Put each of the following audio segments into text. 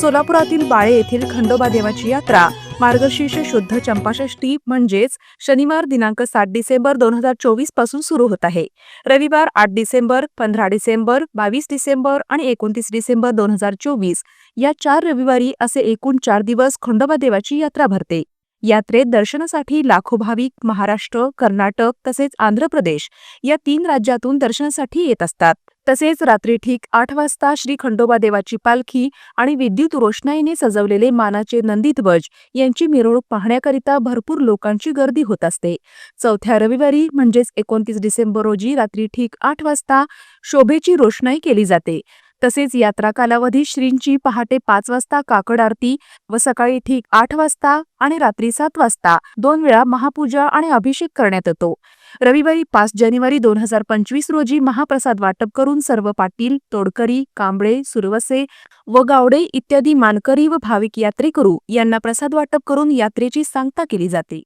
सोलापुरातील बाळे येथील खंडोबा देवाची यात्रा. मार्गशीर्ष शुद्ध चंपाषष्ठी म्हणजेच शनिवार दिनांक सात डिसेंबर दोन हजार चोवीसपासून सुरू होत आहे. रविवार आठ डिसेंबर पंधरा डिसेंबर बावीस डिसेंबर आणि एकोणतीस डिसेंबर दोन हजार चोवीस या चार रविवारी असे एकूण चार दिवस खंडोबा देवाची यात्रा भरते. यात्रेत दर्शनासाठी लाखो भाविक महाराष्ट्र कर्नाटक तसेच आंध्र प्रदेश या तीन राज्यातून दर्शनासाठी येत असतात. तसेच रात्री ठीक आठ वाजता श्री खंडोबा देवाची पालखी आणि विद्युत रोषणाईने सजवलेले मानाचे नंदीध्वज यांची मिरवणूक पाहण्याकरिता भरपूर लोकांची गर्दी होत असते. चौथ्या रविवारी म्हणजेच एकोणतीस डिसेंबर रोजी रात्री ठीक आठ वाजता शोभेची रोषणाई केली जाते. तसेच यात्रा कालावधी श्रींची पहाटे पाच वाजता काकड आरती व सकाळी ठीक आठ वाजता आणि रात्री सात वाजता दोन वेळा महापूजा आणि अभिषेक करण्यात येतो. रविवारी पाच जानेवारी दोन हजार पंचवीस रोजी महाप्रसाद वाटप करून सर्व पाटील तोडकरी कांबळे सुरवसे व गावडे इत्यादी मानकरी व भाविक यात्रेकरू यांना प्रसाद वाटप करून यात्रेची सांगता केली जाते.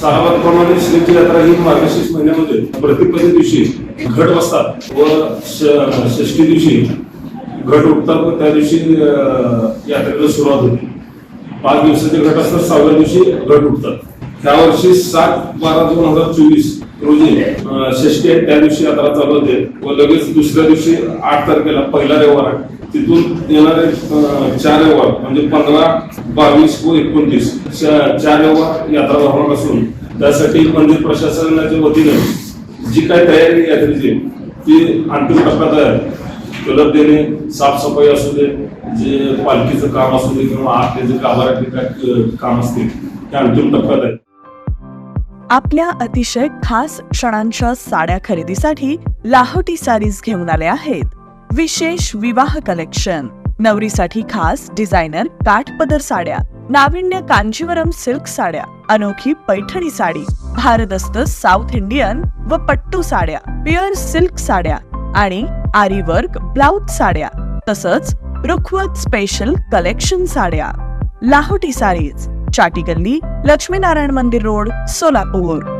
सालाबादप्रमाणे श्रीची यात्रा ही मार्गशीर्ष महिन्यामध्ये प्रतिपदे दिवशी घट बसतात व षष्टी दिवशी घट उठतात त्या दिवशी यात्रेला सुरुवात होते. पाच दिवसाचे घट असतात सहाव्या दिवशी घट उठतात. ह्या वर्षी सात बारा दोन हजार चोवीस रोजी षष्टी आहे त्या दिवशी यात्रा चालू होते व लगेच दुसऱ्या दिवशी आठ तारखेला पहिला रविवार आहे. तिथून येणारे चार रविवार म्हणजे पंधरा बावीस व एकोणतीस चार रविवार यात्रा भरणार असून त्यासाठी मंदिर प्रशासनाच्या वतीने जी काय तयारी यात्रेची ती अंतिम टप्प्यात आहे. कलर देणे साफसफाई असू दे जे पालखीचं काम असू दे किंवा आरतीचं गाभाऱ्यातले काय काम असतील ते अंतिम टप्प्यात आहे. आपल्या अतिशय खास क्षणांच्या साड्या खरेदीसाठी लाहोटी सारीज घेऊन आले आहेत. विशेष विवाह कलेक्शन. नवरीसाठी खास डिझायनर काठपदर साड्या नाविन्य कांजीवरम सिल्क साड्या अनोखी पैठणी साडी भारदस्त साऊथ इंडियन व पट्टू साड्या प्युअर सिल्क साड्या आणि आरी वर्क ब्लाउज साड्या तसंच रुखवत स्पेशल कलेक्शन साड्या. लाहोटी सारीज चाटी गल्ली लक्ष्मीनारायण मंदिर रोड सोलापूर.